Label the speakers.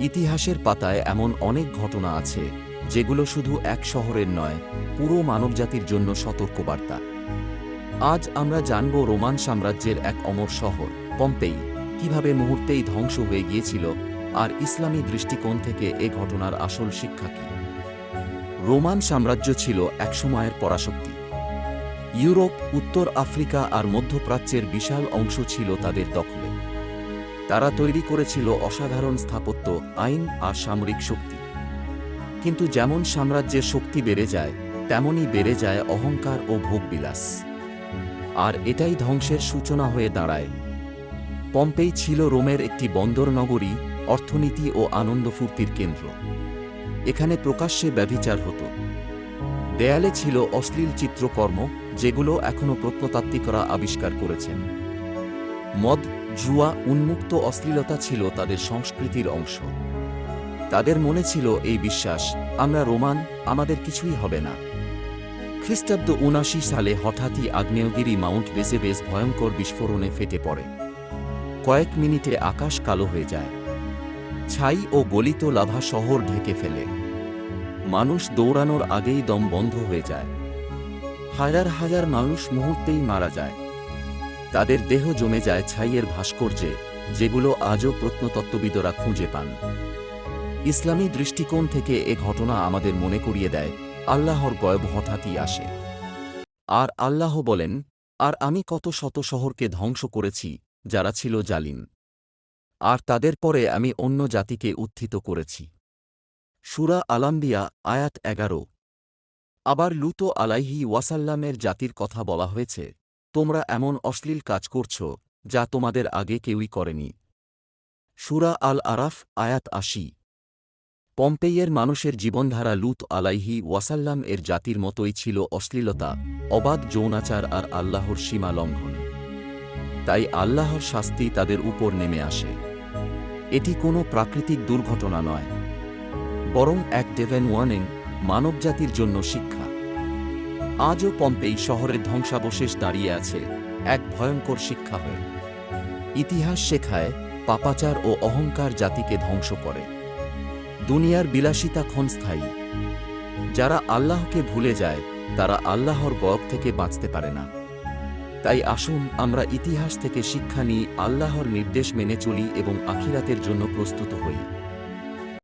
Speaker 1: ইতিহাসের পাতায় এমন অনেক ঘটনা আছে, যেগুলো শুধু এক শহরের নয়, পুরো মানবজাতির জন্য সতর্কবার্তা। আজ আমরা জানব রোমান সাম্রাজ্যের এক অমর শহর, পম্পেই, কীভাবে মুহূর্তেই ধ্বংস হয়ে গিয়েছিল আর ইসলামী দৃষ্টিকোণ থেকে এ ঘটনার আসল শিক্ষা কী। রোমান সাম্রাজ্য ছিল একসময়ের পরাশক্তি। ইউরোপ, উত্তর আফ্রিকা আর মধ্যপ্রাচ্যের বিশাল অংশ ছিল তাদের দখলে। তারা তৈরি করেছিল অসাধারণ স্থাপত্য, আইন আর সামরিক শক্তি। কিন্তু যেমন সাম্রাজ্যের শক্তি বেড়ে যায় তেমনই বেড়ে যায় অহংকার ও ভোগবিলাস। আর এটাই ধ্বংসের সূচনা হয়ে দাঁড়ায়। পম্পেই ছিল রোমের একটি বন্দর নগরী, অর্থনীতি ও আনন্দ ফুর্তির কেন্দ্র। এখানে প্রকাশ্যে ব্যভিচার হতো। দেয়ালে ছিল অশ্লীল চিত্রকর্ম, যেগুলো এখনও প্রত্নতাত্ত্বিকরা আবিষ্কার করেছেন। মদ জুয়া, উন্মুক্ত অশ্লীলতা ছিল তাদের সংস্কৃতির অংশ। তাদের মনে ছিল এই বিশ্বাস, আমরা রোমান, আমাদের কিছুই হবে না। খ্রিস্টাব্দ উনাশি সালে হঠাৎই আগ্নেয়গিরি মাউন্ট বেসেবেস ভয়ঙ্কর বিস্ফোরণে ফেটে পড়ে। কয়েক মিনিটে আকাশ কালো হয়ে যায়। ছাই ও গলিত লাভা শহর ঢেকে ফেলে। মানুষ দৌড়ানোর আগেই দম বন্ধ হয়ে যায়। হাজার হাজার মানুষ মুহূর্তেই মারা যায়। তাদের দেহ জমে যায় ছাইয়ের ভাস্কর্যে, যেগুলো আজও প্রত্নতত্ত্ববিদরা খুঁজে পান। ইসলামী দৃষ্টিকোণ থেকে এ ঘটনা আমাদের মনে করিয়ে দেয়, আল্লাহর গয়ব হঠাৎই আসে। আর আল্লাহ বলেন, আর আমি কত শত শহরকে ধ্বংস করেছি, যারা ছিল জালিম। আর তাদের পরে আমি অন্য জাতিকে উত্থিত করেছি। সুরা আলাম্বিয়া আয়াত এগারো। আবার লুতো আলাইহি ওয়াসাল্লামের জাতির কথা বলা হয়েছে তোমরা এমন অশ্লীল কাজ করছ যা তোমাদের আগে কেউই করেনি। সুরা আল আরাফ আয়াত আশি। পম্পেইয়ের মানুষের জীবনধারা লুত আলাইহি ওয়াসাল্লাম এর জাতির মতোই ছিল অশ্লীলতা, অবাধ যৌনাচার আর আল্লাহর সীমা লঙ্ঘন। তাই আল্লাহর শাস্তি তাদের উপর নেমে আসে। এটি কোনো প্রাকৃতিক দুর্ঘটনা নয়। বরং এক ডেভেন ওয়ার্নিং মানবজাতির জন্য শিক্ষা। আজও পম্পেই শহরের ধ্বংসাবশেষ দাঁড়িয়ে আছে এক ভয়ঙ্কর শিক্ষা হয়ে। ইতিহাস শেখায় পাপাচার ও অহংকার জাতিকে ধ্বংস করে। দুনিয়ার বিলাসিতা ক্ষণস্থায়ী যারা আল্লাহকে ভুলে যায়, তারা আল্লাহর গব থেকে বাঁচতে পারে না। তাই আসুন আমরা ইতিহাস থেকে শিক্ষা নিই আল্লাহর নির্দেশ মেনে চলি এবং আখিরাতের জন্য প্রস্তুত হই।